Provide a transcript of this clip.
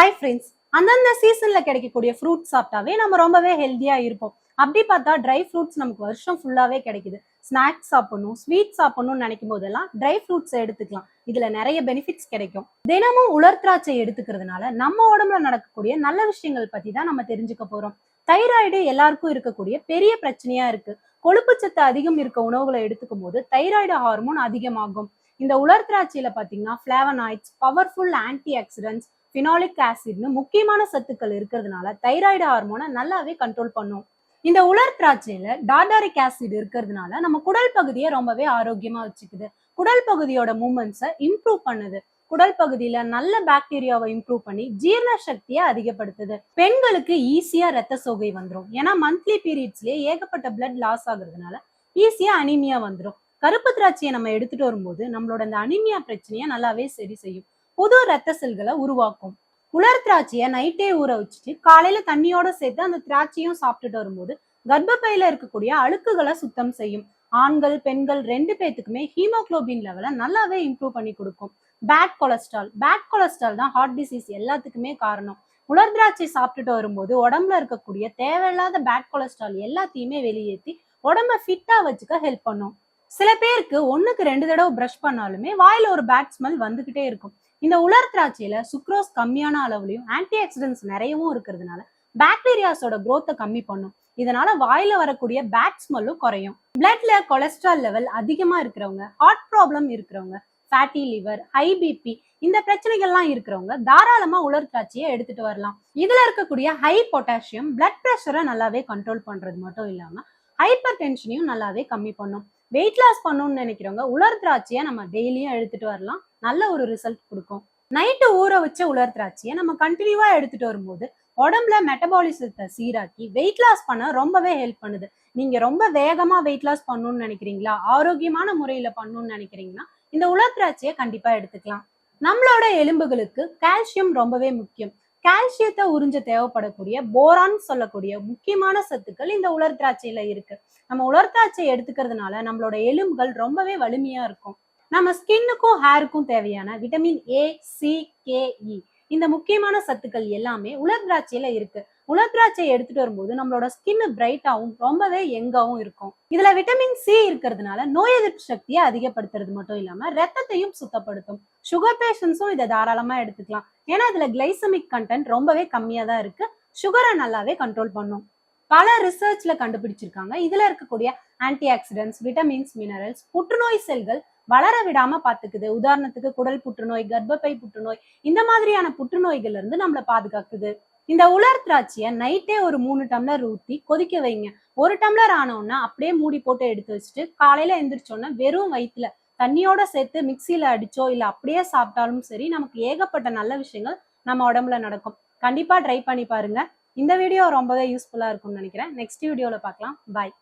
Hi friends அந்தந்த சீசன்ல கிடைக்கக்கூடிய ஃப்ரூட் சாப்பிட்டாவே நம்ம ரொம்பவே ஹெல்த்தியா இருப்போம். அப்படி பார்த்தா ட்ரை ஃப்ரூட்ஸ் நமக்கு வருஷம் ஃபுல்லாவே கிடைக்குது. ஸ்நாக்ஸ் சாப்பிடணும் ஸ்வீட் சாப்பிடணும்னு நினைக்கும் போதெல்லாம் ட்ரை ஃப்ரூட்ஸ் எடுத்துக்கலாம். இதுல நிறைய பெனிஃபிட்ஸ் கிடைக்கும். தினமும் உலர் திராட்சை எடுத்துக்கிறதுனால நம்ம உடம்புல நடக்கக்கூடிய நல்ல விஷயங்கள் பத்தி தான் நம்ம தெரிஞ்சுக்க போறோம். தைராய்டு எல்லாருக்கும் இருக்கக்கூடிய பெரிய பிரச்சனையா இருக்கு. கொழுப்புச்சத்து அதிகம் இருக்க உணவுகளை எடுத்துக்கும் போது தைராய்டு ஹார்மோன் அதிகமாகும். இந்த உலர் திராட்சையில பாத்தீங்கன்னா flavonoids powerful antioxidants phenolic ஆசிட்னு முக்கியமான சத்துக்கள் இருக்கிறதுனால தைராய்டு ஹார்மோனை நல்லாவே கண்ட்ரோல் பண்ணும். இந்த உலர் திராட்சையில டாடாரிக் ஆசிட் இருக்கிறதுனால நம்ம குடல் பகுதியை ரொம்பவே ஆரோக்கியமா வச்சுக்குது. குடல் பகுதியோட மூமெண்ட்ஸை இம்ப்ரூவ் பண்ணுது. குடல் பகுதியில நல்ல பாக்டீரியாவை இம்ப்ரூவ் பண்ணி ஜீரண சக்தியை அதிகப்படுத்துது. பெண்களுக்கு ஈஸியா ரத்த சோகை வந்துடும் ஏன்னா மந்த்லி பீரியட்ஸ்லயே ஏகப்பட்ட பிளட் லாஸ் ஆகுறதுனால ஈஸியா அனிமியா வந்துடும் கருப்பு திராட்சையை நம்ம எடுத்துட்டு வரும்போது நம்மளோட அந்த அனிமியா பிரச்சனையை நல்லாவே சரி செய்யும். புது ரத்த செல்களை உருவாக்கும். உலர் திராட்சையை நைட்டே ஊற வச்சுட்டு காலையில தண்ணியோட சேர்த்து அந்த திராட்சையும் சாப்பிட்டுட்டு வரும்போது கர்ப்பப்பையில இருக்கக்கூடிய அழுக்குகளை சுத்தம் செய்யும். ஆண்கள் பெண்கள் ரெண்டு பேத்துக்குமே ஹீமோகுளோபின் லெவலை நல்லாவே இம்ப்ரூவ் பண்ணி கொடுக்கும். பேட் கொலஸ்ட்ரால் பேட் கொலஸ்ட்ரால் தான் ஹார்ட் டிசீஸ் எல்லாத்துக்குமே காரணம். உலர் திராட்சை சாப்பிட்டுட்டு வரும்போது உடம்புல இருக்கக்கூடிய தேவையில்லாத பேட் கொலஸ்ட்ரால் எல்லாத்தையுமே வெளியேற்றி உடம்ப ஃபிட்டா வச்சுக்க ஹெல்ப் பண்ணும். சில பேருக்கு ஒண்ணுக்கு ரெண்டு தடவை ப்ரஷ் பண்ணாலுமே வாயில ஒரு பேட் ஸ்மெல் வந்துகிட்டே இருக்கும். இந்த உலர் திராட்சையில சுக்ரோஸ் கம்மியான அளவுலையும் ஆன்டி ஆக்சிடென்ட்ஸ் நிறையவும் இருக்கிறதுனால பாக்டீரியாஸோட குரோத்தை கம்மி பண்ணும். இதனால வாயில வரக்கூடிய பேட் ஸ்மெல்லும் குறையும். பிளட்ல கொலஸ்ட்ரால் லெவல் அதிகமா இருக்கிறவங்க ஹார்ட் ப்ராப்ளம் இருக்கிறவங்க ஃபேட்டி லிவர் ஹை பிபி இந்த பிரச்சனைகள்லாம் இருக்கிறவங்க தாராளமா உலர் திராட்சையை எடுத்துட்டு வரலாம். இதுல இருக்கக்கூடிய ஹை பொட்டாசியம் பிளட் ப்ரெஷரை நல்லாவே கண்ட்ரோல் பண்றது மட்டும் இல்லாம ஹைப்பர் டென்ஷனையும் நல்லாவே கம்மி பண்ணும். வெயிட் லாஸ் பண்ணணும்னு நினைக்கிறவங்க உலர் திராட்சையை நம்ம டெய்லியும் எடுத்துட்டு வரலாம். நல்ல ஒரு ரிசல்ட் கொடுக்கும். நைட்டு ஊற வச்ச உலர் திராட்சையை நம்ம கண்டினியூவா எடுத்துட்டு வரும்போது உடம்புல மெட்டபாலிசத்தை சீராக்கி வெயிட் லாஸ் பண்ண ரொம்பவே ஹெல்ப் பண்ணுது. நீங்க ரொம்ப வேகமா வெயிட் லாஸ் பண்ணணும்னு நினைக்கிறீங்களா? ஆரோக்கியமான முறையில பண்ணணும்னு நினைக்கிறீங்கன்னா இந்த உலர் திராட்சையை கண்டிப்பா எடுத்துக்கலாம். நம்மளோட எலும்புகளுக்கு கால்சியம் ரொம்பவே முக்கியம். கால்சியத்தை உறிஞ்ச தேவைப்படக்கூடிய போரான் சொல்லக்கூடிய முக்கியமான சத்துக்கள் இந்த உலர் திராட்சையில இருக்கு. நம்ம உலர் திராட்சை எடுத்துக்கிறதுனால நம்மளோட எலும்புகள் ரொம்பவே வலிமையா இருக்கும். நம்ம ஸ்கின்னுக்கும் ஹேருக்கும் தேவையான விட்டமின் ஏ சி கேஇ இந்த முக்கியமான சத்துக்கள் எல்லாமே உலர் திராட்சையில இருக்கு. உலர் திராட்சையை எடுத்துட்டு வரும்போது நம்மளோட ஸ்கின் பிரைட்டாவும் ரொம்பவே எங்காவும் இருக்கும். இதுல விட்டமின் சி இருக்கிறதுனால நோய் எதிர்ப்பு சக்தியை அதிகப்படுத்துறது மட்டும் இல்லாம ரத்தத்தையும் சுத்தப்படுத்தும். சுகர் பேஷண்ட்ஸும் இதை தாராளமா எடுத்துக்கலாம். ஏன்னா இதுல கிளைசமிக் கண்டென்ட் ரொம்பவே கம்மியா தான் இருக்கு. சுகரை நல்லாவே கண்ட்ரோல் பண்ணும். பல ரிசர்ச்ல கண்டுபிடிச்சிருக்காங்க. இதுல இருக்கக்கூடிய ஆன்டி ஆக்சிடென்ட்ஸ் விட்டமின்ஸ் மினரல்ஸ் புற்றுநோய் செல்கள் வளர விடாம பாத்துக்குது. உதாரணத்துக்கு குடல் புற்றுநோய் கர்ப்பப்பை புற்றுநோய் இந்த மாதிரியான புற்றுநோய்கள்ல இருந்து நம்மளை பாதுகாக்குது. இந்த உலர் திராட்சையை நைட்டே ஒரு மூணு டம்ளர் ஊத்தி கொதிக்க வைங்க. ஒரு டம்ளர் ஆனோன்னா அப்படியே மூடி போட்டு எடுத்து வச்சுட்டு காலையில எந்திரிச்சோன்னா வெறும் வயிற்றுல தண்ணியோட சேர்த்து மிக்சியில அடிச்சோ இல்ல அப்படியே சாப்பிட்டாலும் சரி நமக்கு ஏகப்பட்ட நல்ல விஷயங்கள் நம்ம உடம்புல நடக்கும். கண்டிப்பா ட்ரை பண்ணி பாருங்க. இந்த வீடியோ ரொம்பவே யூஸ்ஃபுல்லா இருக்கும்னு நினைக்கிறேன். நெக்ஸ்ட் வீடியோல பார்க்கலாம் பாய்